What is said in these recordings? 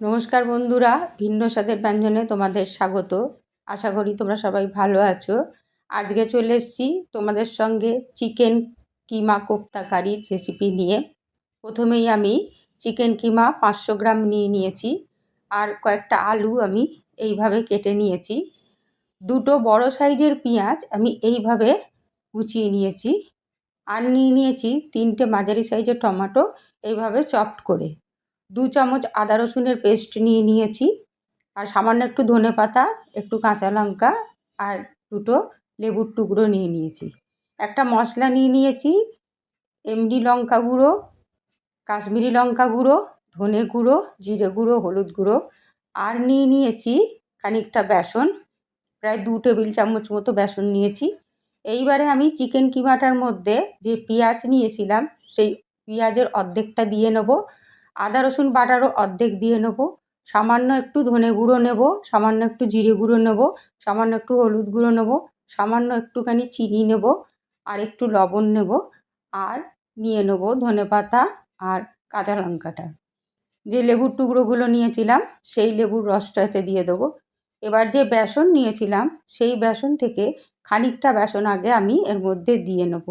নমস্কার বন্ধুরা, ভিন্ন স্বাদের ব্যঞ্জনে তোমাদের স্বাগত। আশা করি তোমরা সবাই ভালো আছো। আজকে চলে এসেছি তোমাদের সঙ্গে চিকেন কিমা কোপ্তা কারির রেসিপি নিয়ে। প্রথমেই আমি চিকেন কিমা পাঁচশো গ্রাম নিয়ে নিয়েছি আর কয়েকটা আলু আমি এইভাবে কেটে নিয়েছি। দুটো বড় সাইজের পেঁয়াজ আমি এইভাবে কুচিয়ে নিয়েছি। আর নিয়ে নিয়েছি তিনটে মাঝারি সাইজের টমেটো এইভাবে চপড করে। দু চামচ আদা রসুনের পেস্ট নিয়ে নিয়েছি। আর সামান্য একটু ধনে পাতা, একটু কাঁচা লঙ্কা আর দুটো লেবুর টুকরো নিয়ে নিয়েছি। একটা মশলা নিয়ে নিয়েছি, এমডি লঙ্কা গুঁড়ো, কাশ্মীরি লঙ্কা গুঁড়ো, ধনে গুঁড়ো, জিরে গুঁড়ো, হলুদ গুঁড়ো আর নিয়ে নিয়েছি খানিকটা বেসন। প্রায় দু টেবিল চামচ মতো বেসন নিয়েছি। এইবারে আমি চিকেন কিমাটার মধ্যে যে পেঁয়াজ নিয়েছিলাম, সেই পেঁয়াজের অর্ধেকটা দিয়ে নেব। আদা, রসুন বাটারও অর্ধেক দিয়ে নেব। সামান্য একটু ধনে গুঁড়ো নেব, সামান্য একটু জিরে গুঁড়ো নেব, সামান্য একটু হলুদ গুঁড়ো নেব, সামান্য একটুখানি চিনি নেব, আর একটু লবণ নেব, আর নিয়ে নেব ধনে পাতা আর কাঁচা লঙ্কাটা। যে লেবুর টুকরোগুলো নিয়েছিলাম, সেই লেবুর রসটা এতে দিয়ে দেবো। এবার যে বেসন নিয়েছিলাম, সেই বেসন থেকে খানিকটা বেসন আগে আমি এর মধ্যে দিয়ে নেব।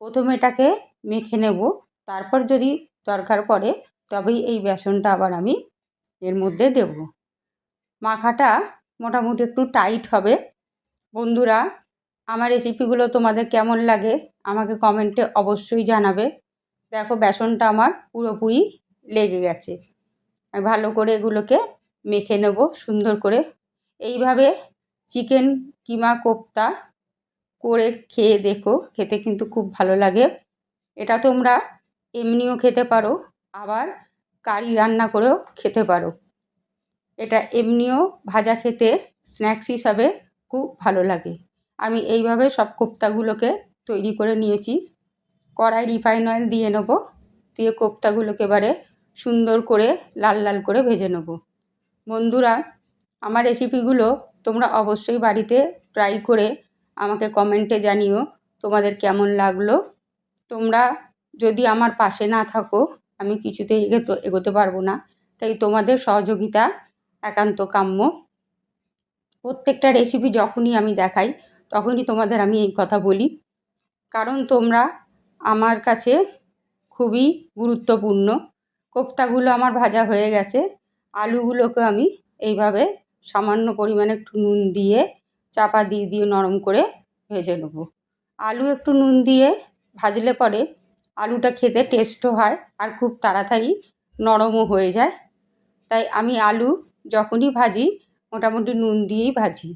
প্রথমে এটাকে মেখে নেব, তারপর যদি দরকার পড়ে তবেই এই বেসনটা আবার আমি এর মধ্যে দেব। মাখাটা মোটামুটি একটু টাইট হবে। বন্ধুরা, আমার রেসিপিগুলো তোমাদের কেমন লাগে আমাকে কমেন্টে অবশ্যই জানাবে। দেখো, বেসনটা আমার পুরোপুরি লেগে গেছে। ভালো করে এগুলোকে মেখে নেব সুন্দর করে। এইভাবে চিকেন কিমা কোপ্তা করে খেয়ে দেখো, খেতে কিন্তু খুব ভালো লাগে। এটা তোমরা এমনিও খেতে পারো, আবার কারি রান্না করেও খেতে পারো। এটা এমনিও ভাজা খেতে স্ন্যাক্স হিসাবে খুব ভালো লাগে। আমি এইভাবে সব কোপ্তাগুলোকে তৈরি করে নিয়েছি। কড়াই রিফাইন অয়েল দিয়ে নেব, দিয়ে কোপ্তাগুলোকে এবারে সুন্দর করে লাল লাল করে ভেজে নেব। বন্ধুরা, আমার রেসিপিগুলো তোমরা অবশ্যই বাড়িতে ট্রাই করে আমাকে কমেন্টে জানিও তোমাদের কেমন লাগল। তোমরা যদি আমার পাশে না থাকো আমি কিছুতেই এগোতে এগোতে পারব না। তাই তোমাদের সহযোগিতা একান্ত কাম্য। প্রত্যেকটা রেসিপি যখনই আমি দেখাই, তখনই তোমাদের আমি এই কথা বলি। কারণ তোমরা আমার কাছে খুবই গুরুত্বপূর্ণ। কোপ্তাগুলো আমার ভাজা হয়ে গেছে। আলুগুলোকে আমি এইভাবে সামান্য পরিমাণে একটু নুন দিয়ে চাপা দিয়ে দিয়ে নরম করে ভেজে নেব। আলু একটু নুন দিয়ে ভাজলে পরে আলুটা খেতে টেস্টও হয় আর খুব তাড়াতাড়ি নরমও হয়ে যায়। তাই আমি আলু যখনই ভাজি, মোটামুটি নুন দিয়েই ভাজি।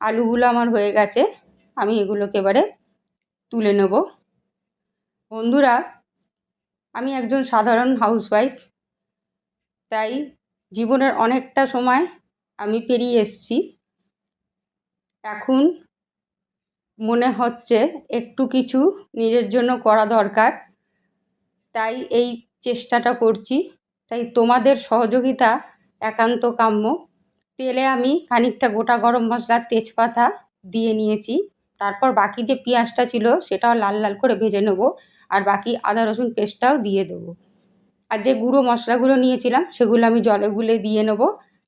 আলুগুলো আমার হয়ে গেছে, আমি এগুলোকে এবারে তুলে নেব। বন্ধুরা, আমি একজন সাধারণ হাউসওয়াইফ, তাই জীবনের অনেকটা সময় আমি পেরিয়ে এসছি। এখন মনে হচ্ছে একটু কিছু নিজের জন্য করা দরকার। তাই এই চেষ্টাটা করছি। তাই তোমাদের সহযোগিতা একান্ত কাম্য। তেলে আমি খানিকটা গোটা গরম মশলার তেজপাতা দিয়ে নিয়েছি। তারপর বাকি যে পেঁয়াজটা ছিল সেটাও লাল লাল করে ভেজে নেব আর বাকি আদা, রসুন পেস্টটাও দিয়ে দেবো। আর যে গুঁড়ো মশলাগুলো নিয়েছিলাম সেগুলো আমি জলে গুলে দিয়ে নেব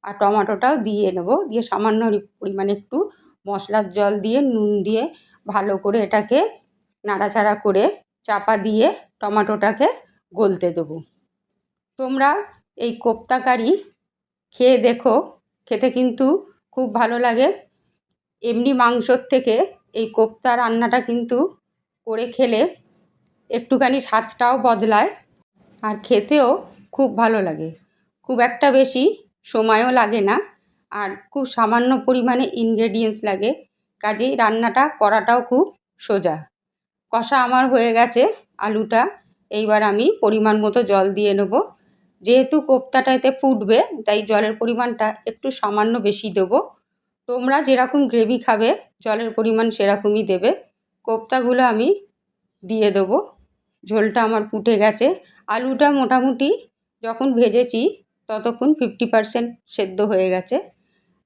আর টমাটোটাও দিয়ে নেব। দিয়ে সামান্য পরিমাণে একটু মশলার জল দিয়ে, নুন দিয়ে ভালো করে এটাকে নাড়াচাড়া করে চাপা দিয়ে টমাটোটাকে গলতে দেবো। তোমরা এই কোপ্তা কারি খেয়ে দেখো, খেতে কিন্তু খুব ভালো লাগে। এমনি মাংসর থেকে এই কোপ্তা রান্নাটা কিন্তু করে খেলে একটুখানি স্বাদটাও বদলায় আর খেতেও খুব ভালো লাগে। খুব একটা বেশি সময়ও লাগে না আর খুব সামান্য পরিমাণে ইনগ্রেডিয়েন্টস লাগে, কাজেই রান্নাটা করাটাও খুব সোজা। কষা আমার হয়ে গেছে আলুটা। এইবার আমি পরিমাণ মতো জল দিয়ে নেব। যেহেতু কোপ্তাটা এতে ফুটবে, তাই জলের পরিমাণটা একটু সামান্য বেশি দেবো। তোমরা যেরকম গ্রেভি খাবে, জলের পরিমাণ সেরকমই দেবে। কোপ্তাগুলো আমি দিয়ে দেবো। ঝোলটা আমার ফুটে গেছে। আলুটা মোটামুটি যখন ভেজেছি, ততক্ষণ ফিফটি পারসেন্ট সেদ্ধ হয়ে গেছে।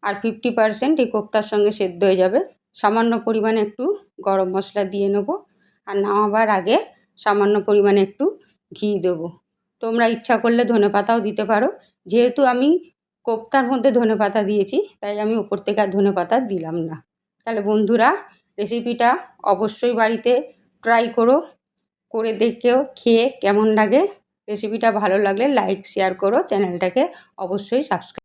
আর ফিফটি পারসেন্ট এই কোপ্তার সঙ্গে সেদ্ধ হয়ে যাবে। সামান্য পরিমাণে একটু গরম মশলা দিয়ে নেব। আর নামাবার আগে সামান্য পরিমাণে একটু ঘি দেবো। তোমরা ইচ্ছা করলে ধনে পাতাও দিতে পারো। যেহেতু আমি কোপ্তার মধ্যে ধনে পাতা দিয়েছি, তাই আমি ওপর থেকে আর ধনে পাতা দিলাম না। তাহলে বন্ধুরা রেসিপিটা অবশ্যই বাড়িতে ট্রাই করো, করে দেখেও খেয়ে কেমন লাগে। রেসিপিটা ভালো লাগলে লাইক শেয়ার করো। চ্যানেলটাকে অবশ্যই সাবস্ক্রাইব